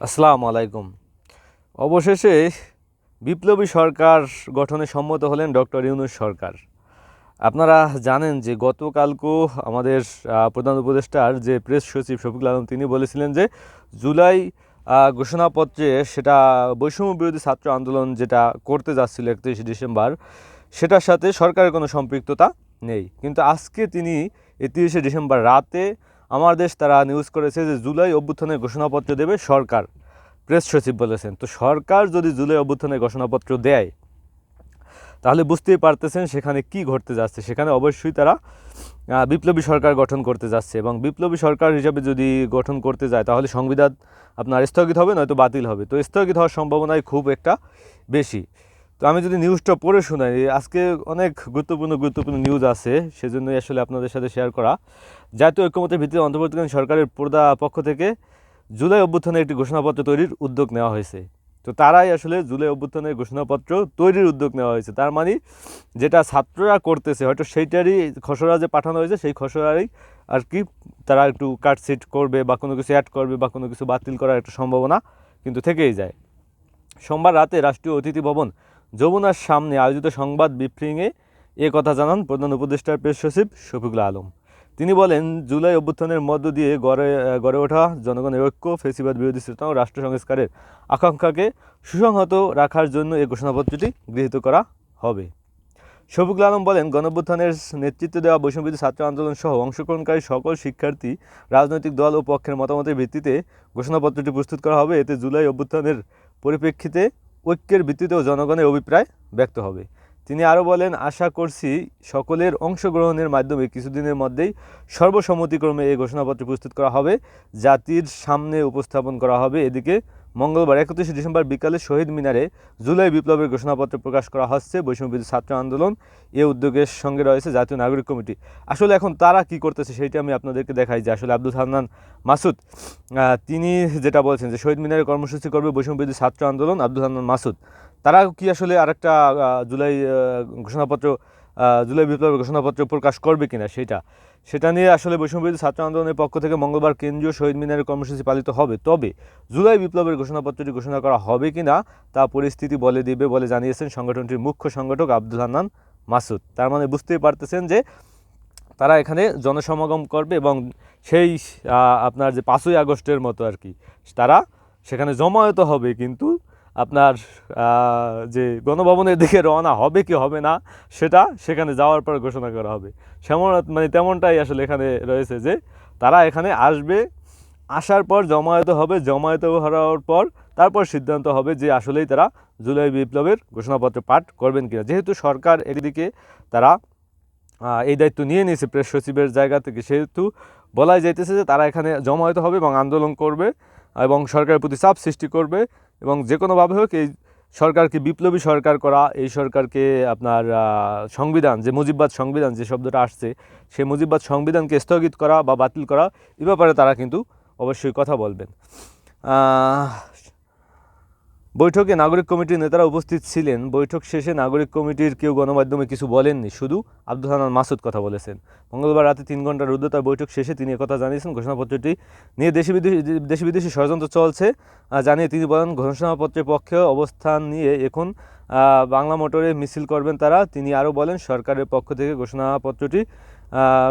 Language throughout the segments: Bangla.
আসসালামু আলাইকুম। অবশেষে বিপ্লবী সরকার গঠনে সম্মত হলেন ডক্টর ইউনুস সরকার। আপনারা জানেন যে গতকালকেও আমাদের প্রধান উপদেষ্টার যে প্রেস সচিব শফিকুল আলম, তিনি বলেছিলেন যে জুলাই ঘোষণাপত্রে সেটা বৈষম্য বিরোধী ছাত্র আন্দোলন যেটা করতে যাচ্ছিল একত্রিশে ডিসেম্বর, সেটার সাথে সরকারের কোনো সম্পৃক্ততা নেই। কিন্তু আজকে তিনি একত্রিশে ডিসেম্বর রাতে আমার দেশ তারা নিউজ করেছে যে জুলাই অভ্যুত্থানের ঘোষণাপত্র দেবে সরকার। প্রেস সচিব বলেছেন, তো সরকার যদি জুলাই অভ্যুত্থানের ঘোষণাপত্র দেয়, তাহলে বুঝতেই পারতেছেন সেখানে কি ঘটতে যাচ্ছে। সেখানে অবশ্যই তারা বিপ্লবী সরকার গঠন করতে যাচ্ছে এবং বিপ্লবী সরকার হিসাবে যদি গঠন করতে যায়, তাহলে সংবিধান আপনার স্থগিত হবে, নয়তো বাতিল হবে। তো স্থগিত হওয়ার সম্ভাবনাই খুব একটা বেশি। তো আমি যদি নিউজটা পড়ে শোনাই, আজকে অনেক গুরুত্বপূর্ণ গুরুত্বপূর্ণ নিউজ আছে, সেজন্যই আসলে আপনাদের সাথে শেয়ার করা। জাতীয় ঐক্যমতের ভিত্তিতে অন্তর্বর্তীকালীন সরকারের পর্দা পক্ষ থেকে জুলাই অভ্যুত্থানে একটি ঘোষণাপত্র তৈরির উদ্যোগ নেওয়া হয়েছে। তো তারাই আসলে জুলাই অভ্যুত্থানের ঘোষণাপত্র তৈরির উদ্যোগ নেওয়া হয়েছে। তার মানে যেটা ছাত্ররা করতেছে, হয়তো সেইটারই খসড়া যে পাঠানো হয়েছে, সেই খসড়ারই আর কি তারা একটু কাটসিট করবে বা কোনো কিছু অ্যাড করবে বা কোনো কিছু বাতিল করার একটা সম্ভাবনা কিন্তু থেকেই যায়। সোমবার রাতে রাষ্ট্রীয় অতিথি ভবন যমুনার সামনে আয়োজিত সংবাদ ব্রিফিংয়ে এ কথা জানান প্রধান উপদেষ্টার প্রেস সচিব শফিকুল আলম। তিনি বলেন, জুলাই অভ্যুত্থানের মধ্য দিয়ে গড়ে গড়ে ওঠা জনগণের ঐক্য, ফেসিবাদ, বিরোধী চেতনা ও রাষ্ট্র সংস্কারের আকাঙ্ক্ষাকে সুসংহত রাখার জন্য এই ঘোষণাপত্রটি গৃহীত করা হবে। শফিকুল আলম বলেন গণভ্যুত্থানের নেতৃত্ব দেওয়া বৈষম্যবিধি ছাত্র আন্দোলন সহ অংশগ্রহণকারী সকল শিক্ষার্থী, রাজনৈতিক দল ও পক্ষের মতামতের ভিত্তিতে ঘোষণাপত্রটি প্রস্তুত করা হবে। এতে জুলাই অভ্যুত্থানের পরিপ্রেক্ষিতে ঐক্যের ভিত্তিতেও জনগণের অভিপ্রায় ব্যক্ত হবে। তিনি আরও বলেন, আশা করছি সকলের অংশগ্রহণের মাধ্যমে কিছুদিনের মধ্যেই সর্বসম্মতিক্রমে এই ঘোষণাপত্র প্রস্তুত করা হবে। জাতির সামনে উপস্থাপন করা হবে। এদিকে মঙ্গলবার একত্রিশে ডিসেম্বর বিকালে শহীদ মিনারে জুলাই বিপ্লবের ঘোষণাপত্র প্রকাশ করা হচ্ছে। বৈষম্যবিধি ছাত্র আন্দোলন এ উদ্যোগের সঙ্গে রয়েছে জাতীয় নাগরিক কমিটি। আসলে এখন তারা কি করতেছে সেইটা আমি আপনাদেরকে দেখাই যে আসলে আব্দুল হান্নান মাসুদ তিনি যেটা বলছেন যে শহীদ মিনারে কর্মসূচি করবে বৈষম্যবিধি ছাত্র আন্দোলন আব্দুল হান্নান মাসুদ। তারা কি আসলে আরেকটা জুলাই ঘোষণাপত্র জুলাই বিপ্লবের ঘোষণাপত্র প্রকাশ করবে কিনা সেটা সেটা নিয়ে আসলে বৈষম্যবিরোধী ছাত্র আন্দোলনের পক্ষ থেকে মঙ্গলবার কেন্দ্রীয় শহীদ মিনারের কর্মসূচি পালিত হবে। তবে জুলাই বিপ্লবের ঘোষণাপত্রটি ঘোষণা করা হবে কিনা তা পরিস্থিতি বলে দিবে বলে জানিয়েছেন সংগঠনটির মুখ্য সংগঠক আব্দুল হান্নান মাসুদ। তার মানে বুঝতেই পারতেছেন যে তারা এখানে জনসমাগম করবে এবং সেই আপনার যে পাঁচই আগস্টের মতো আর কি, তারা সেখানে জমায়েত হবে কিন্তু আপনার যে গণভবনের দিকে রওনা হবে কি হবে না, সেটা সেখানে যাওয়ার পর ঘোষণা করা হবে। সেমন মানে তেমনটাই আসলে এখানে রয়েছে যে, তারা এখানে আসবে, আসার পর জমায়েত হবে, জমায়েত হওয়ার পর তারপর সিদ্ধান্ত হবে যে আসলেই তারা জুলাই বিপ্লবের ঘোষণাপত্র পাঠ করবেন কিনা। যেহেতু সরকার এদিকে তারা এই দায়িত্ব নিয়ে নিয়েছে, প্রেস সচিবের জায়গা থেকে, সেহেতু বলাই যাইতেছে যে তারা এখানে জমায়েত হবে এবং আন্দোলন করবে এবং সরকারের প্রতি চাপ সৃষ্টি করবে। এবং যে কোনোভাবে হোক এই সরকারকে, বিপ্লবী সরকার করা, এই সরকারকে আপনার সংবিধান, যে মুজিববাদ সংবিধান যে শব্দটা আসছে, সেই মুজিববাদ সংবিধানকে স্থগিত করা বা বাতিল করা, এ ব্যাপারে তারা কিন্তু অবশ্যই কথা বলবেন। বৈঠকে নাগরিক কমিটির নেতারা উপস্থিত ছিলেন। বৈঠক শেষে নাগরিক কমিটির কেউ গণমাধ্যমে কিছু বলেননি, শুধু আব্দুল হান্নান মাসুদ কথা বলেছেন। মঙ্গলবার রাতে তিন ঘণ্টার রুদ্ধতার বৈঠক শেষে তিনি একথা জানিয়েছেন। ঘোষণাপত্রটি নিয়ে দেশি বিদেশি দেশি বিদেশি ষড়যন্ত্র চলছে জানিয়ে তিনি বলেন, ঘোষণাপত্রের পক্ষে অবস্থান নিয়ে এখন বাংলা মোটরে মিছিল করবেন তারা। তিনি আরও বলেন, সরকারের পক্ষ থেকে ঘোষণাপত্রটি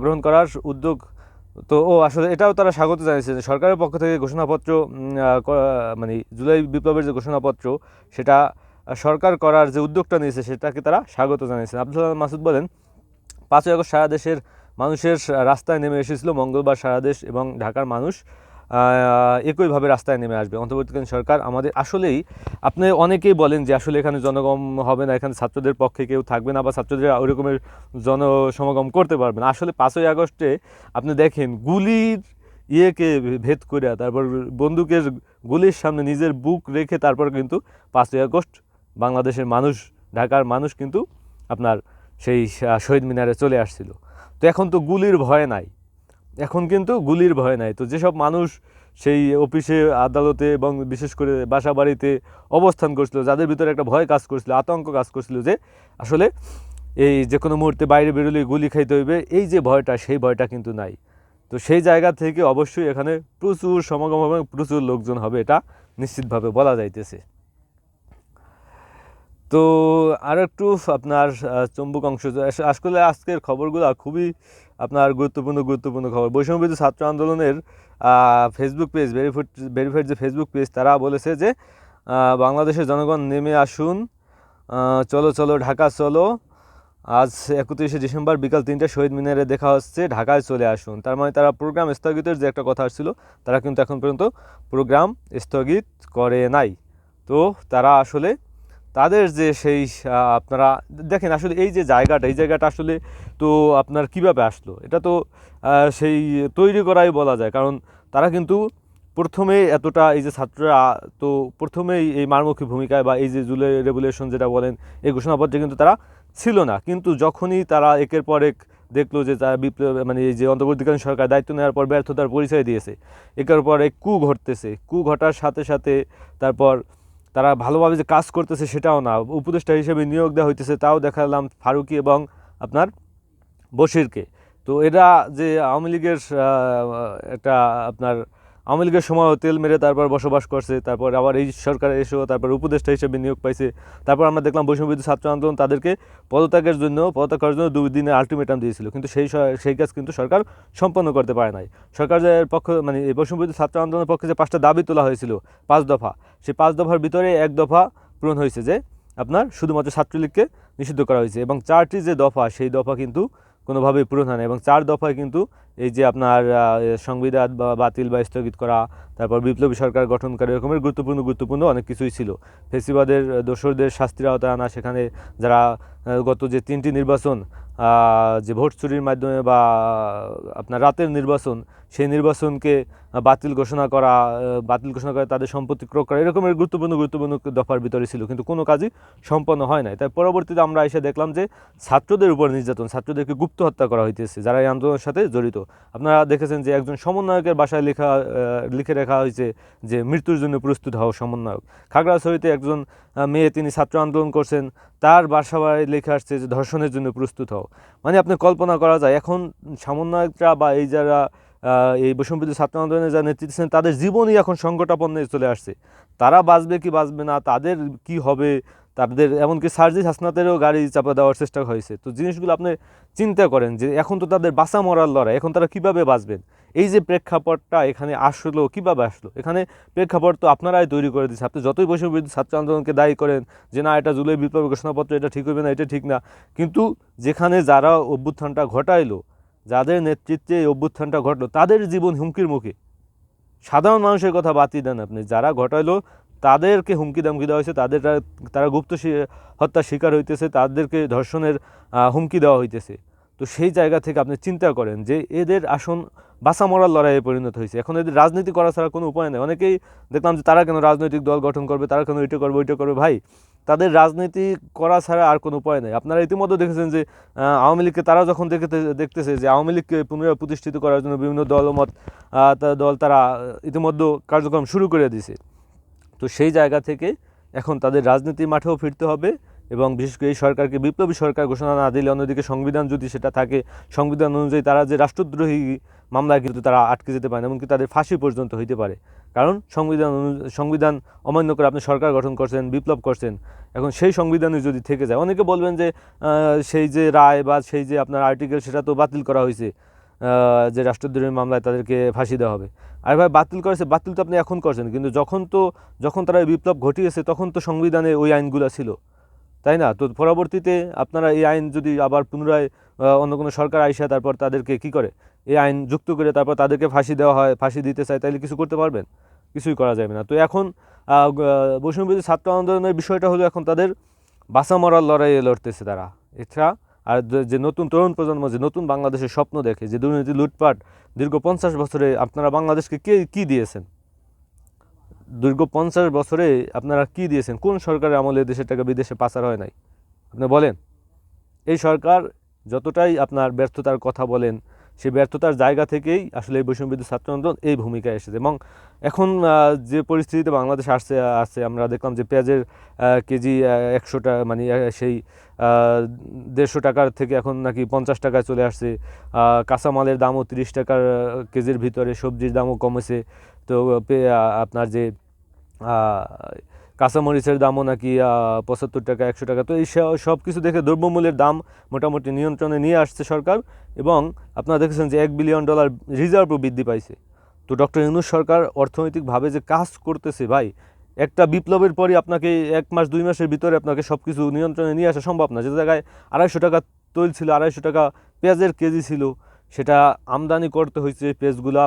গ্রহণ করার উদ্যোগ তো ও আসলে এটাও তারা স্বাগত জানিয়েছে যে সরকারের পক্ষ থেকে ঘোষণাপত্র মানে জুলাই বিপ্লবের যে ঘোষণাপত্র, সেটা সরকার করার যে উদ্যোগটা নিয়েছে সেটাকে তারা স্বাগত জানিয়েছেন। আব্দুল মাসুদ বলেন, পাঁচই আগস্ট সারা দেশের মানুষের রাস্তায় নেমে এসেছিল, মঙ্গলবার সারা দেশ এবং ঢাকার মানুষ একইভাবে রাস্তায় নেমে আসবে। অন্তর্বর্তীকালীন সরকার আমাদের আসলেই, আপনি অনেকেই বলেন যে আসলে এখানে জনগম হবে না, এখানে ছাত্রদের পক্ষে কেউ থাকবে না বা ছাত্রদের ওই রকমের জনসমাগম করতে পারবে না। আসলে পাঁচই আগস্টে আপনি দেখেন গুলির ইয়েকে ভেদ করে, তারপর বন্দুকের গুলির সামনে নিজের বুক রেখে তারপর কিন্তু পাঁচই আগস্ট বাংলাদেশের মানুষ, ঢাকার মানুষ কিন্তু আপনার সেই শহীদ মিনারে চলে আসছিল। তো এখন তো গুলির ভয় নাই। এখন কিন্তু গুলির ভয় নাই। তো যেসব মানুষ সেই অফিসে, আদালতে এবং বিশেষ করে বাসা বাড়িতে অবস্থান করছিল, যাদের ভিতরে একটা ভয় কাজ করছিল, আতঙ্ক কাজ করছিল যে আসলে এই যে কোনো মুহূর্তে বাইরে বেরোলে গুলি খাইতে হইবে, এই যে ভয়টা, সেই ভয়টা কিন্তু নাই। তো সেই জায়গা থেকে অবশ্যই এখানে প্রচুর সমাগম হবে, প্রচুর লোকজন হবে, এটা নিশ্চিতভাবে বলা যাইতেছে। তো আর একটু আপনার চম্বুক অংশ আসলে আজকের খবরগুলো খুবই আপনার গুরুত্বপূর্ণ গুরুত্বপূর্ণ খবর। বৈষম্যবিরোধী ছাত্র আন্দোলনের ফেসবুক পেজ ভেরিফাইড ভেরিফাইড যে ফেসবুক পেজ তারা বলেছে যে বাংলাদেশের জনগণ নেমে আসুন। চলো চলো, ঢাকা চলো। আজ একত্রিশে ডিসেম্বর বিকাল তিনটে শহীদ মিনারে দেখা হচ্ছে, ঢাকায় চলে আসুন। তার মানে তারা প্রোগ্রাম স্থগিতের যে একটা কথা আসছিল তারা কিন্তু এখন পর্যন্ত প্রোগ্রাম স্থগিত করে নাই। তো তারা আসলে তাদের যে সেই আপনারা দেখেন আসলে এই যে জায়গাটা, এই জায়গাটা আসলে তো আপনার কীভাবে আসলো? এটা তো সেই তৈরি করাই বলা যায়। কারণ তারা কিন্তু প্রথমে এতটা এই যে ছাত্ররা, তো প্রথমেই এই মারমুখী ভূমিকায় বা এই যে জুলাই রেগুলেশন যেটা বলেন, এই ঘোষণাপত্রে কিন্তু তারা ছিল না। কিন্তু যখনই তারা একের পর এক দেখল যে তারা বিপ্লব মানে এই যে অন্তর্বর্তীকালীন সরকার দায়িত্ব নেওয়ার পর ব্যর্থতার পরিচয় দিয়েছে, একের পর এক কু ঘটতেছে। কু ঘটার সাথে সাথে তারপর তারা ভালোভাবে যে কাজ করতেছে সেটাও না। উপদেষ্টা হিসেবে নিয়োগ দেওয়া হইতেছে, তাও দেখালাম ফারুকি এবং আপনার বশিরকে। তো এরা যে আওয়ামী লীগের একটা আপনার আওয়ামী লীগের সময় তেল মেরে তারপর বসবাস করছে, তারপর আবার এই সরকার এসেও তারপর উপদেষ্টা হিসেবে নিয়োগ পাইছে। তারপর আমরা দেখলাম বৈষম্যবিরোধী ছাত্র আন্দোলন তাদেরকে পদত্যাগের জন্য, পদত্যাগ করার জন্য দুই দিনের আলটিমেটাম দিয়েছিল। কিন্তু সেই সেই কাজ কিন্তু সরকার সম্পন্ন করতে পারে নাই। সরকারের পক্ষ মানে এই বৈষম্যবিরোধী ছাত্র আন্দোলনের পক্ষে যে পাঁচটা দাবি তোলা হয়েছিল পাঁচ দফা, সেই পাঁচ দফার ভিতরে এক দফা পূরণ হয়েছে যে আপনার শুধুমাত্র ছাত্রলীগকে নিষিদ্ধ করা হয়েছে এবং চারটি যে দফা, সেই দফা কিন্তু কোনোভাবেই পূরণ হয় না এবং চার দফায় কিন্তু এই যে আপনার সংবিধান বাতিল বা স্থগিত করা, তারপর বিপ্লবী সরকার গঠন করা এরকমের গুরুত্বপূর্ণ গুরুত্বপূর্ণ অনেক কিছুই ছিল। ফেসিবাদের দোসরদের শাস্তির আওতায় আনা, সেখানে যারা গত যে তিনটি নির্বাচন যে ভোট চুরির মাধ্যমে বা আপনার রাতের নির্বাচন, সেই নির্বাচনকে বাতিল ঘোষণা করা বাতিল ঘোষণা করে তাদের সম্পত্তি ক্রয় করা, এরকমের গুরুত্বপূর্ণ গুরুত্বপূর্ণ দফার ভিতরে ছিল। কিন্তু কোনো কাজই সম্পন্ন হয় নাই। তাই পরবর্তীতে আমরা এসে দেখলাম যে ছাত্রদের উপর নির্যাতন, ছাত্রদেরকে গুপ্ত হত্যা করা হইতেছে, যারা এই আন্দোলনের সাথে জড়িত। আপনারা দেখেছেন যে একজন সমন্বয়কের বাসায় লেখা লিখে রাখা হয়েছে যে মৃত্যুর জন্য প্রস্তুত হও সমন্বয়ক। খাগড়াছড়িতে একজন মেয়ে তিনি ছাত্র আন্দোলন করছেন, তার বাসা বাড়ি লেখা আসছে যে ধর্ষণের জন্য প্রস্তুত হও। মানে আপনি কল্পনা করা যায়, এখন সমন্বয়করা বা এই যারা এই বৈষম্যবিরোধী ছাত্র আন্দোলনে যারা নেতৃত্ব দিচ্ছেন, তাদের জীবনই এখন সংকটাপন্নে চলে আসছে। তারা বাঁচবে কি বাঁচবে না, তাদের কি হবে তাদের, এমনকি সার্জিস হাসনাতেরও গাড়ি চাপা দেওয়ার চেষ্টা হয়েছে। তো জিনিসগুলো আপনি চিন্তা করেন যে এখন তো তাদের বাঁচা মরার লড়াই, এখন তারা কীভাবে বাঁচবেন? এই যে প্রেক্ষাপটটা এখানে আসলো, কীভাবে আসলো? এখানে প্রেক্ষাপট তো আপনারাই তৈরি করে দিচ্ছে আপনি যতই বৈষম্যবিরোধী ছাত্র আন্দোলনকে দায়ী করেন যে না, এটা জুলাই বিপ্লব ঘোষণাপত্র, এটা ঠিক হবে না, এটা ঠিক না, কিন্তু যেখানে যারা অভ্যুত্থানটা ঘটাইলো, যাদের নেতৃত্বে এই অভ্যুত্থানটা ঘটলো, তাদের জীবন হুমকির মুখে। সাধারণ মানুষের কথা বাতিল দেন আপনি। যারা ঘটাইলো তাদেরকে হুমকি দামকি দেওয়া হয়েছে, তাদের তারা গুপ্ত হত্যার শিকার হইতেছে, তাদেরকে ধর্ষণের হুমকি দেওয়া হইতেছে। তো সেই জায়গা থেকে আপনি চিন্তা করেন যে এদের আসন বাঁচা মরার লড়াইয়ে পরিণত হয়েছে। এখন এদের রাজনীতি করা ছাড়া কোনো উপায় নেই। অনেকেই দেখলাম যে তারা কেন রাজনৈতিক দল গঠন করবে, তারা কেন এটা করবে, ওইটা করবে। ভাই, তাদের রাজনীতি করা ছাড়া আর কোনো উপায় নেই। আপনারা ইতিমধ্যে দেখেছেন যে আওয়ামী লীগকে তারা যখন দেখতে, দেখতেছে যে আওয়ামী লীগকে পুনরায় প্রতিষ্ঠিত করার জন্য বিভিন্ন দলমত দল তারা ইতিমধ্যে কার্যক্রম শুরু করে দিছে তো সেই জায়গা থেকে এখন তাদের রাজনীতির মাঠেও ফিরতে হবে এবং বিশেষ করে এই সরকারকে, বিপ্লবী সরকার ঘোষণা না দিলে অন্যদিকে সংবিধান যদি সেটা থাকে, সংবিধান অনুযায়ী তারা যে রাষ্ট্রদ্রোহী মামলায় কিন্তু তারা আটকে যেতে পারে এমনকি তাদের ফাঁসি পর্যন্ত হইতে পারে। কারণ সংবিধান সংবিধান অমান্য করে আপনি সরকার গঠন করছেন, বিপ্লব করছেন, এখন সেই সংবিধানে যদি থেকে যায়, অনেকে বলবেন যে সেই যে রায় বা সেই যে আপনার আর্টিকেল সেটা তো বাতিল করা হয়েছে যে রাষ্ট্রদ্রোহী মামলায় তাদেরকে ফাঁসি দেওয়া হবে। আর ভাই, বাতিল করেছে, বাতিল তো আপনি এখন করছেন, কিন্তু যখন তো, যখন তারা বিপ্লব ঘটিয়েছে, তখন তো সংবিধানে ওই আইনগুলো ছিল। তাই না? তো পরবর্তীতে আপনারা এই আইন যদি আবার পুনরায় অন্য কোনো সরকার আইসা তারপর তাদেরকে কি করে? এই আইন যুক্ত করে তারপর তাদেরকে ফাঁসি দেওয়া হয়, ফাঁসি দিতে চায়, তাহলে কিছু করতে পারবেন? কিছুই করা যাবে না। তো এখন বৈষম্যবিরোধী ছাত্র আন্দোলনের বিষয়টা হলো এখন তাদের বাঁচা মরার লড়াইয়ে লড়তেছে তারা। এছাড়া আর যে- নতুন তরুণ প্রজন্ম, যে নতুন বাংলাদেশের স্বপ্ন দেখে, যে দুর্নীতি লুটপাট, দীর্ঘ পঞ্চাশ বছরে আপনারা বাংলাদেশকে কে কী দিয়েছেন? দীর্ঘ পঞ্চাশ বছরে আপনারা কি দিয়েছেন? কোন সরকারের আমলে দেশের টাকা বিদেশে পাচার হয় নাই? আপনি বলেন। এই সরকার যতটাই আপনার ব্যর্থতার কথা বলেন সেই ব্যর্থতার জায়গা থেকেই আসলে এই বৈষম্য বিদ্যুৎ ছাত্র আন্দোলন এই ভূমিকায় এসেছে। এবং এখন যে পরিস্থিতিতে বাংলাদেশ আসছে আছে আমরা দেখলাম যে পেঁয়াজের কেজি একশো টাকা মানে সেই দেড়শো টাকার থেকে এখন নাকি পঞ্চাশ টাকায় চলে আসছে। কাঁচামালের দামও তিরিশ টাকার কেজির ভিতরে সবজির দামও কমেছে। তো আপনার যে কাঁচামরিচের দামও নাকি পঁচাত্তর টাকা, একশো টাকা। তো এই সব কিছু দেখে দ্রব্যমূল্যের দাম মোটামুটি নিয়ন্ত্রণে নিয়ে আসছে সরকার এবং আপনারা দেখেছেন যে এক বিলিয়ন ডলার রিজার্ভও বৃদ্ধি পাইছে। তো ডক্টর ইউনুস সরকার অর্থনৈতিকভাবে যে কাজ করতেছে ভাই একটা বিপ্লবের পরই আপনাকে এক মাস, দুই মাসের ভিতরে আপনাকে সব কিছু নিয়ন্ত্রণে নিয়ে আসা সম্ভব না। যে জায়গায় আড়াইশো টাকা তৈল ছিল, আড়াইশো টাকা পেঁয়াজের কেজি ছিল, সেটা আমদানি করতে হয়েছে পেঁয়াজগুলা।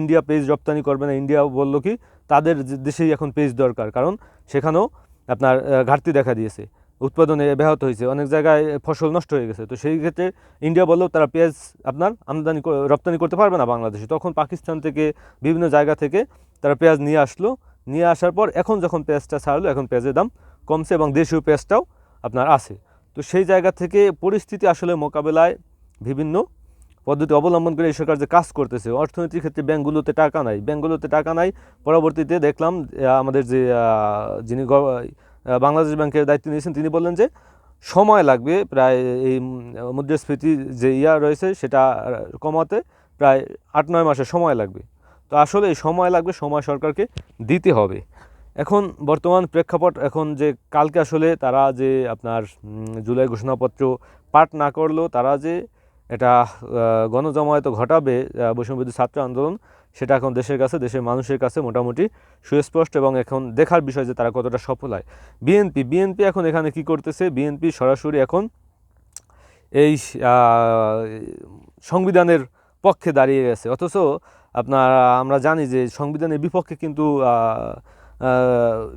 ইন্ডিয়া পেঁয়াজ রপ্তানি করবে না, ইন্ডিয়া বলল কি, তাদের দেশেই এখন পেঁয়াজ দরকার। কারণ সেখানেও আপনার ঘাটতি দেখা দিয়েছে, উৎপাদনে ব্যাহত হয়েছে, অনেক জায়গায় ফসল নষ্ট হয়ে গেছে। তো সেই ক্ষেত্রে ইন্ডিয়া বললেও তারা পেঁয়াজ আপনার আমদানি রপ্তানি করতে পারবে না বাংলাদেশে। তখন পাকিস্তান থেকে বিভিন্ন জায়গা থেকে তারা পেঁয়াজ নিয়ে আসলো। নিয়ে আসার পর এখন যখন পেঁয়াজটা ছাড়লো, এখন পেঁয়াজের দাম কমছে এবং দেশীয় পেঁয়াজটাও আপনার আছে। তো সেই জায়গা থেকে পরিস্থিতি আসলে মোকাবেলায় বিভিন্ন পদ্ধতি অবলম্বন করে এই সরকার যে কাজ করতেছে, অর্থনীতির ক্ষেত্রে ব্যাঙ্কগুলোতে টাকা নাই। ব্যাঙ্কগুলোতে টাকা নাই, পরবর্তীতে দেখলাম আমাদের যে যিনি বাংলাদেশ ব্যাংকের দায়িত্ব নিয়েছেন, তিনি বললেন যে সময় লাগবে প্রায় এই মুদ্রাস্ফীতি যে ইয়া রয়েছে, সেটা কমাতে প্রায় আট, নয় মাসের সময় লাগবে। তো আসলে সময় লাগবে সময় সরকারকে দিতে হবে। এখন বর্তমান প্রেক্ষাপট এখন যে কালকে আসলে তারা যে আপনার জুলাই ঘোষণাপত্র পাঠ না করলেও তারা যে এটা গণজমায়েত ঘটাবে আহ, বৈষম্যবিদ্যুৎ ছাত্র আন্দোলন সেটা এখন দেশের কাছে দেশের মানুষের কাছে মোটামুটি সুস্পষ্ট এবং এখন দেখার বিষয় যে তারা কতটা সফল হয়। বিএনপি বিএনপি এখন এখানে কি করতেছে? বিএনপি সরাসরি এখন এই সংবিধানের পক্ষে দাঁড়িয়ে গেছে। অথচ আপনার, আমরা জানি যে সংবিধানের বিপক্ষে কিন্তু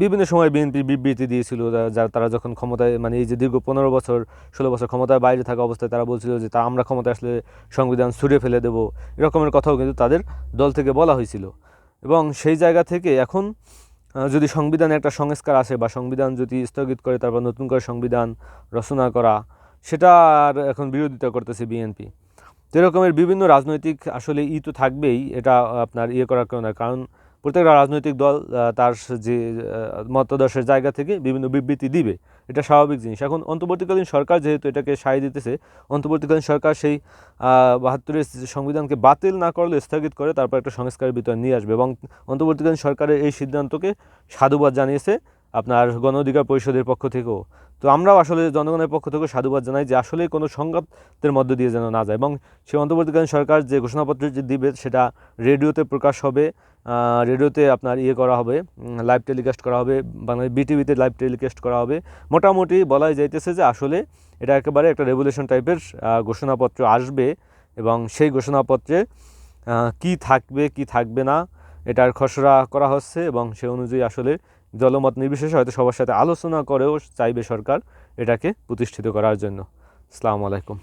বিভিন্ন সময় বিএনপি বিবৃতি দিয়েছিল যারা তারা যখন ক্ষমতায় মানে এই যে দীর্ঘ পনেরো বছর, ষোলো বছর ক্ষমতায় বাইরে থাকা অবস্থায় তারা বলছিল যে, তা আমরা ক্ষমতায় আসলে সংবিধান ছুঁড়ে ফেলে দেবো। এরকমের কথাও কিন্তু তাদের দল থেকে বলা হয়েছিল। এবং সেই জায়গা থেকে এখন যদি সংবিধানে একটা সংস্কার আসে বা সংবিধান যদি স্থগিত করে, তারপর নতুন করে সংবিধান রচনা করা, সেটা আর এখন বিরোধিতা করতেছে বিএনপি। তো এরকমের বিভিন্ন রাজনৈতিক আসলে ই তো থাকবেই, এটা আপনার ইয়ে করার কারণে কারণ প্রত্যেকটা রাজনৈতিক দল তার যে মতাদর্শের জায়গা থেকে বিভিন্ন বিবৃতি দিবে, এটা স্বাভাবিক জিনিস। এখন অন্তর্বর্তীকালীন সরকার যেহেতু এটাকে সায় দিতেছে, অন্তর্বর্তীকালীন সরকার সেই বাহাত্তরের সংবিধানকে বাতিল না করলে স্থগিত করে তারপর একটা সংস্কারের ভিতর নিয়ে আসবে এবং অন্তর্বর্তীকালীন সরকারের এই সিদ্ধান্তকে সাধুবাদ জানিয়েছে আপনার গণ অধিকার পরিষদের পক্ষ থেকেও। তো আমরাও আসলে জনগণের পক্ষ থেকে সাধুবাদ জানাই যে আসলে কোনো সংঘাতের মধ্য দিয়ে যেন না যায় এবং সেই অন্তর্বর্তীকালীন সরকার যে ঘোষণাপত্র যে দিবে সেটা রেডিওতে প্রকাশ হবে রেডিওতে আপনার ইয়ে করা হবে লাইভ টেলিকাস্ট করা হবে, বাংলাদেশ বিটিভিতে লাইভ টেলিকাস্ট করা হবে। মোটামুটি বলাই যাইতেছে যে আসলে এটা একেবারে একটা রেভলিউশন টাইপের ঘোষণাপত্র আসবে এবং সেই ঘোষণাপত্রে কি থাকবে কি থাকবে না, এটার খসড়া করা হচ্ছে এবং সে অনুযায়ী আসলে দলমত নির্বিশেষে হয়তো সবার সাথে আলোচনা করেও চাইবে সরকার এটাকে প্রতিষ্ঠিত করার জন্য। আসসালামু আলাইকুম।